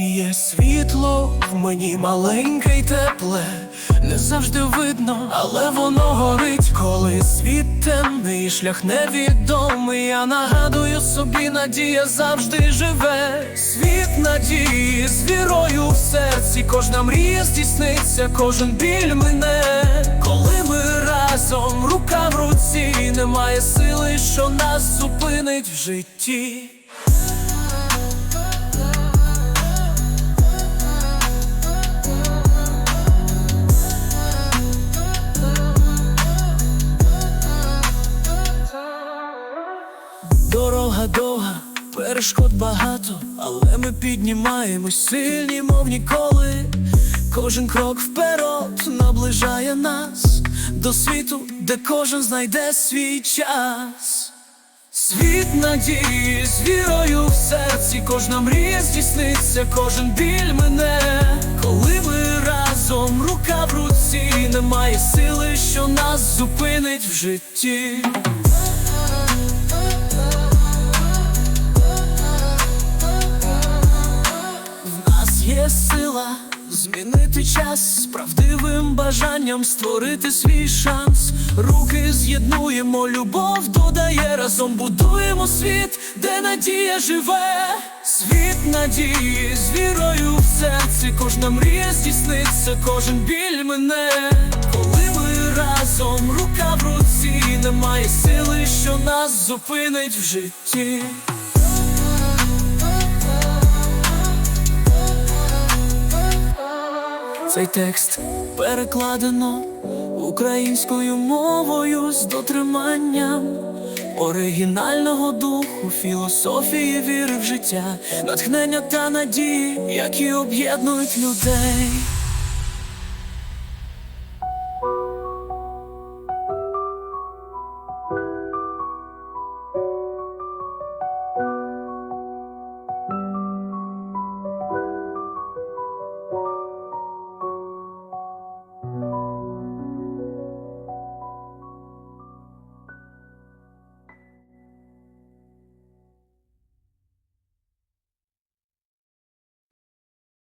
Є світло в мені маленьке й тепле, не завжди видно, але воно горить, коли світ темний, шлях невідомий. Я нагадую собі, надія завжди живе. Світ надії з вірою в серці, кожна мрія здійсниться, кожен біль мине. Коли ми разом, рука в руці, немає сили, що нас зупинить в житті. Дорога довга, перешкод багато, але ми піднімаємось сильні, мов ніколи. Кожен крок вперед наближає нас до світу, де кожен знайде свій час. Світ надії з вірою в серці, кожна мрія здійсниться, кожен біль мене. Коли ми разом, рука в руці, немає сили, що нас зупинить в житті. Змінити час з правдивим бажанням створити свій шанс. Руки з'єднуємо, любов додає, разом будуємо світ, де надія живе. Світ надії з вірою в серці, кожна мрія здійсниться, кожен біль мене. Коли ми разом, рука в руці, немає сили, що нас зупинить в житті. Цей текст перекладено українською мовою з дотриманням оригінального духу, філософії, віри в життя, натхнення та надії, які об'єднують людей.